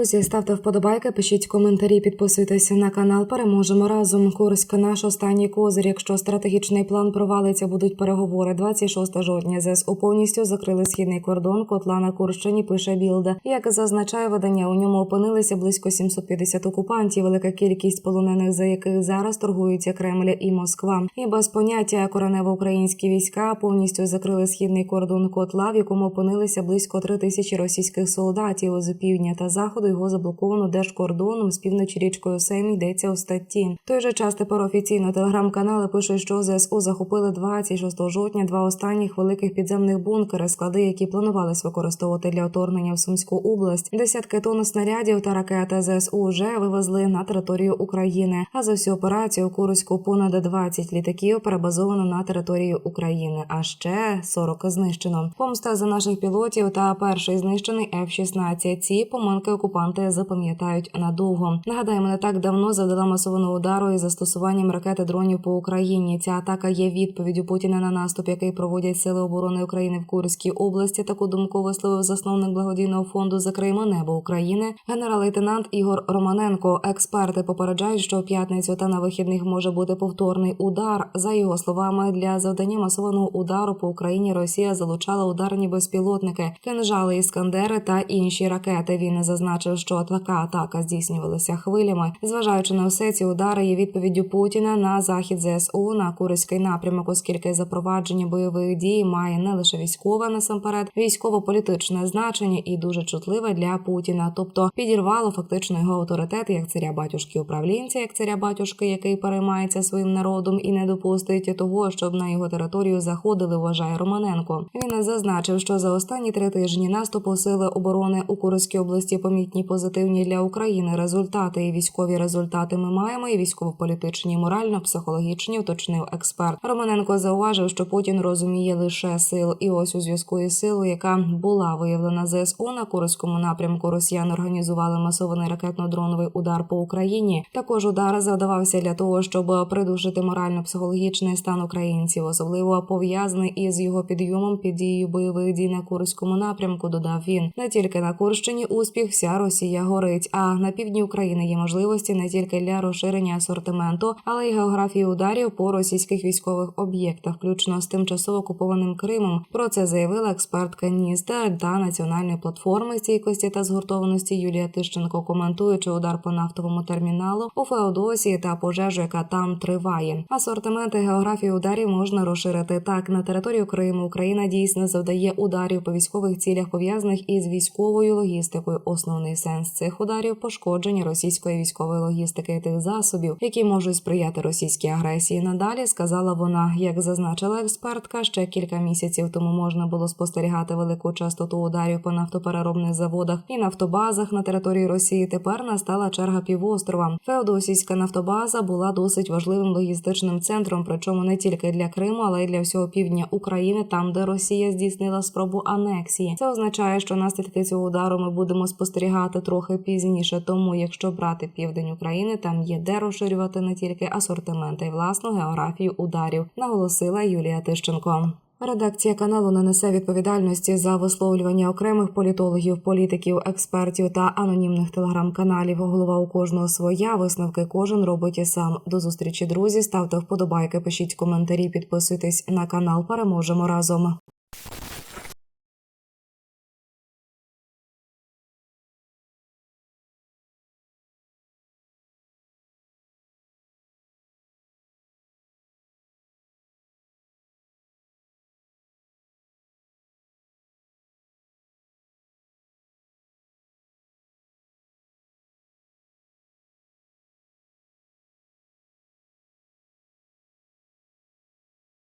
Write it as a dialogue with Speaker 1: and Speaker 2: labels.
Speaker 1: Друзі, ставте вподобайки, пишіть коментарі, підписуйтесь на канал. Переможемо разом. Курськ наш останній козир. Якщо стратегічний план провалиться, будуть переговори. 26 жовтня ЗСУ повністю закрили східний кордон. Котла на Курщині пише Білда. Як зазначає видання, у ньому опинилися близько 750 окупантів. Велика кількість полонених, за яких зараз торгуються Кремль і Москва. І без поняття коренево-українські війська повністю закрили східний кордон котла, в якому опинилися близько 3 тисячі російських солдатів з півдня та заходу. Його заблоковано держкордоном з півночі річкою Сейм йдеться у статті. Той же час тепер офіційно телеграм-канали пишуть, що ЗСУ захопили 26 жовтня два останніх великих підземних бункери, склади, які планувались використовувати для вторгнення в Сумську область. Десятки тонн снарядів та ракети ЗСУ вже вивезли на територію України. А за всю операцію у Курську понад 20 літаків перебазовано на територію України. А ще 40 знищено. Помста за наших пілотів та перший знищений F-16. Ці помилки окупанти запам'ятають надовго. Нагадаємо, не так давно завдала масованого удару із застосуванням ракети дронів по Україні. Ця атака є відповіддю Путіна на наступ, який проводять сили оборони України в Курській області. Таку думку висловив засновник благодійного фонду Закриємо небо України, генерал-лейтенант Ігор Романенко. Експерти попереджають, що в п'ятницю та на вихідних може бути повторний удар. За його словами, для завдання масованого удару по Україні Росія залучала ударні безпілотники, кинжали іскандери та інші ракети. Він зазначив, що така атака здійснювалася хвилями. Зважаючи на все ці удари, є відповіддю Путіна на захід ЗСУ на Курський напрямок, оскільки запровадження бойових дій має не лише військове насамперед, військово-політичне значення і дуже чутливе для Путіна, тобто підірвало фактично його авторитет як царя батюшки управлінця, як царя батюшки, який переймається своїм народом і не допустить того, щоб на його територію заходили. Вважає Романенко. Він зазначив, що за останні три тижні наступу сили оборони у Курській області помітні позитивні для України результати. І військові результати ми маємо, і військово-політичні, морально-психологічні, уточнив експерт. Романенко зауважив, що Путін розуміє лише сил, і ось у зв'язку із силою, яка була виявлена ЗСУ на Курському напрямку, росіяни організували масований ракетно-дроновий удар по Україні. Також удар завдавався для того, щоб придушити морально-психологічний стан українців, особливо пов'язаний із його підйомом під дією бойових дій на Курському напрямку. Додав він не тільки на Курщині успіх, вся Росія горить. А на півдні України є можливості не тільки для розширення асортименту, але й географії ударів по російських військових об'єктах, включно з тимчасово окупованим Кримом. Про це заявила експертка НІСТа та національної платформи стійкості та згуртованості Юлія Тищенко, коментуючи удар по нафтовому терміналу у Феодосії та пожежу, яка там триває. Асортименти географії ударів можна розширити так на територію Криму. Україна дійсно завдає ударів по військових цілях пов'язаних із військовою логістикою. Основний сенс цих ударів пошкодження російської військової логістики і тих засобів, які можуть сприяти російській агресії. Надалі сказала вона, як зазначила експертка, ще кілька місяців тому можна було спостерігати велику частоту ударів по нафтопереробних заводах і нафтобазах на території Росії. Тепер настала черга півострова. Феодосійська нафтобаза була досить важливим логістичним центром, причому не тільки для Криму, але й для всього півдня України, там де Росія здійснила спробу анексії. Це означає, що наслідки цього удару ми будемо спостерігати трохи пізніше. Тому, якщо брати південь України, там є де розширювати не тільки асортименти і власну географію ударів, наголосила Юлія Тищенко. Редакція каналу не несе відповідальності за висловлювання окремих політологів, політиків, експертів та анонімних телеграм-каналів. Голова у кожного своя висновки кожен робить і сам. До зустрічі, друзі. Ставте вподобайки, пишіть коментарі, підписуйтесь на канал. Переможемо разом.